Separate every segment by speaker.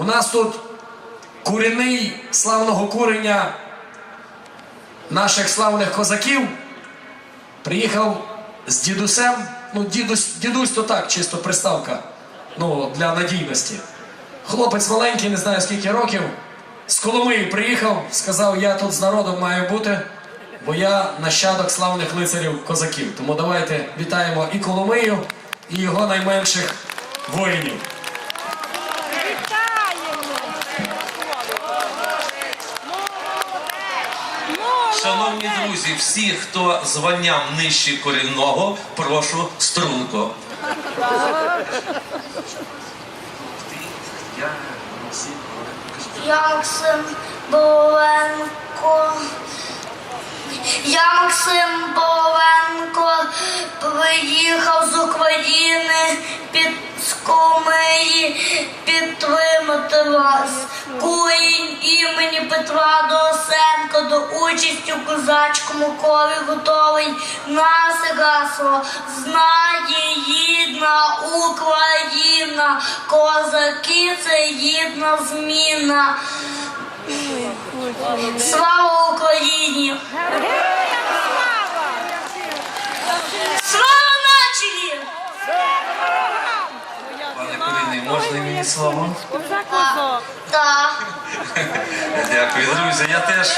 Speaker 1: У нас тут курінний славного курення наших славних козаків. Приїхав з дідусем. Ну, дідусь, дідусь то так, чисто приставка. Ну, для надійності. Хлопець маленький, не знаю скільки років. З Коломиї приїхав, сказав, я тут з народом маю бути, бо я нащадок славних лицарів козаків. Тому давайте вітаємо і Коломию, і його найменших воїнів.
Speaker 2: Шановні друзі, всі, хто званням нижче корінного, прошу струнко.
Speaker 3: Я Максим Боленко. Я Максим Боленко приїхав з України під підтримати вас. Курінь імені Петра Доросенка до участі у козацькому колі готовий нас гасло. Знає гідна Україна, козаки це гідна зміна. Слава Україні! Слава нації!
Speaker 2: Пане Корінний, слово?
Speaker 3: Так.
Speaker 2: Дякую, друзі. Я теж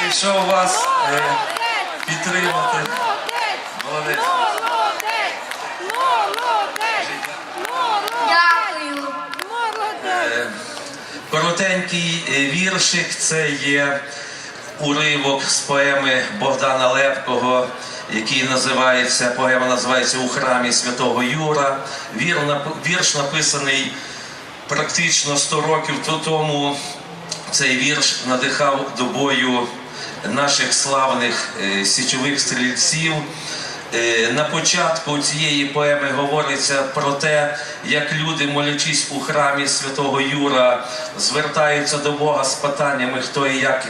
Speaker 2: прийшов вас е, підтримати. Молодець.
Speaker 3: Дякую.
Speaker 2: Е, Коротенький е, віршик це є уривок з поеми Богдана Лепкого, який називається, поема називається У храмі Святого Юра. Вірш написаний практично 100 років тому. Цей вірш надихав до бою наших славних е, січових стрільців. Е, На початку цієї поеми говориться про те, як люди, молячись у храмі святого Юра, звертаються до Бога з питаннями, хто і як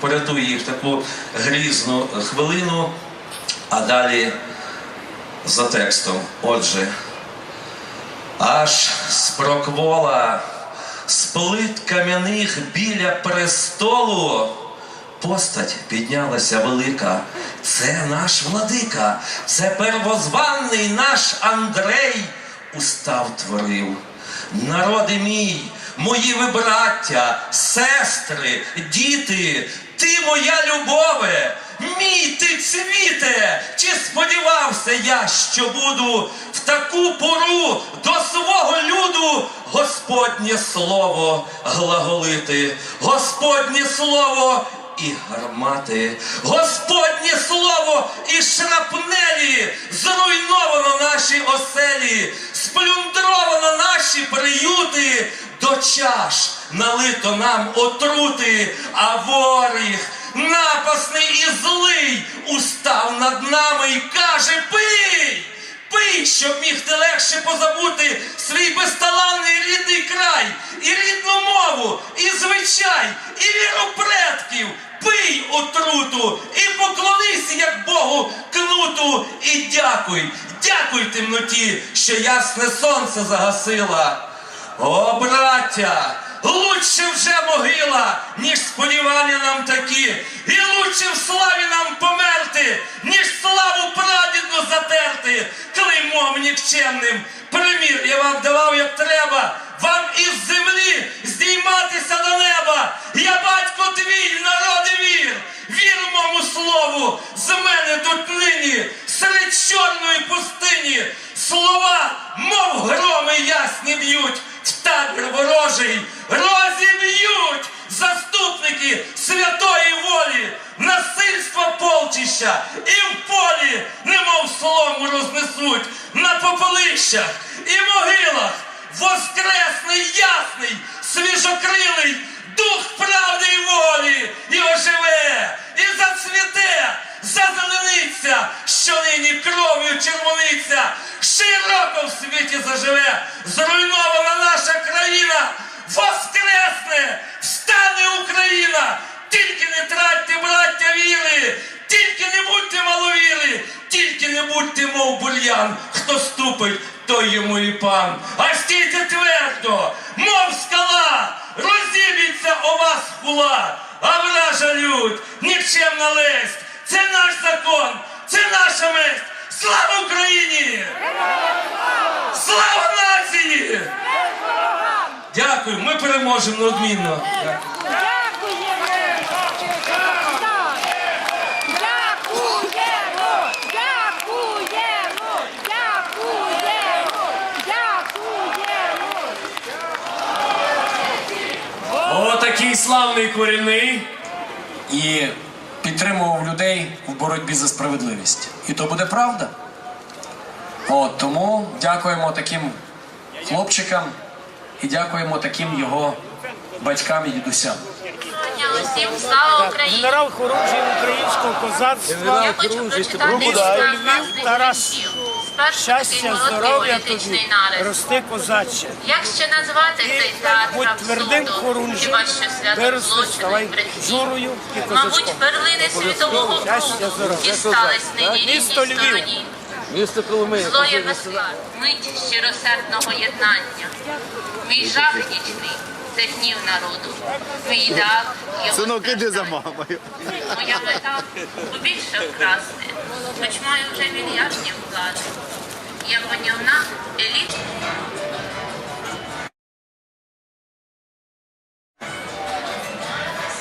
Speaker 2: порятує їх таку грізну хвилину. А далі за текстом. Отже, аж з проквола, з плит кам'яних біля престолу. Постать піднялася велика. Це наш владика, це первозванний наш Андрей устав творив. Народи мій, мої ви браття, сестри, діти, ти моя любове, мій ти цвіте, чи сподівався я, що буду в таку пору до свого люду Господнє слово глаголити, Господнє слово і гармати, Господнє слово і шрапнелі, зруйновано наші оселі, сплюндровано наші приюти, до чаш налито нам отрути, а воріг напасний і злий устав над нами і каже: пий! Пий, щоб міг ти легше позабути свій безталанний рідний край, і рідну мову, і звичай, і віру предків. Пий отруту і поклонись, як Богу, кнуту, і дякуй, дякуй темноті, що ясне сонце загасила. О, браття! Лучше вже могила, ніж сподівання нам такі, і лучше в славі нам померти, ніж славу прадідну затерти, клеймом нікчемним. Примір я вам давав, святої насильство полчища і в полі, немов солому рознесуть на попелищах і могилах. Воскресний ясний, свіжокрилий дух будьте, хто ступить, той йому і пан. А стійте твердо. Мов скала, розіб'ється у вас хула, а вона жалють, нікчемна лесть. Це наш закон, це наша месть. Слава Україні! Слава нації! Дякую, ми переможемо неодмінно.
Speaker 4: Дякуємо! Дякуємо! Дякуємо! Дякуємо!
Speaker 1: Отакий славний корінний і підтримував людей в боротьбі за справедливість. І то буде правда. От тому дякуємо таким хлопчикам і дякуємо таким його батькам і дідусям.
Speaker 5: Усім слава Україні!
Speaker 6: Генерал хорунжий українського козацтва.
Speaker 5: Я хочу прочитати
Speaker 6: Львів, Тарас. Щастя, здоров'я тобі, рости козаче.
Speaker 5: Як ще назвати цей театр
Speaker 6: Будь твердим хорунжем, виросли, ставай журою і
Speaker 5: Мабуть, перлини світового
Speaker 6: здоров'я.
Speaker 5: дістались нині
Speaker 6: Місто
Speaker 5: рідній стороні. Зло є безклад, мить щиросердного єднання. Мій жах нічний – це днів народу. Його
Speaker 7: Синок, іди за мамою.
Speaker 5: Моя мета побільше вкрасти, хоч маю вже мільярдні вклади. Я панівна еліт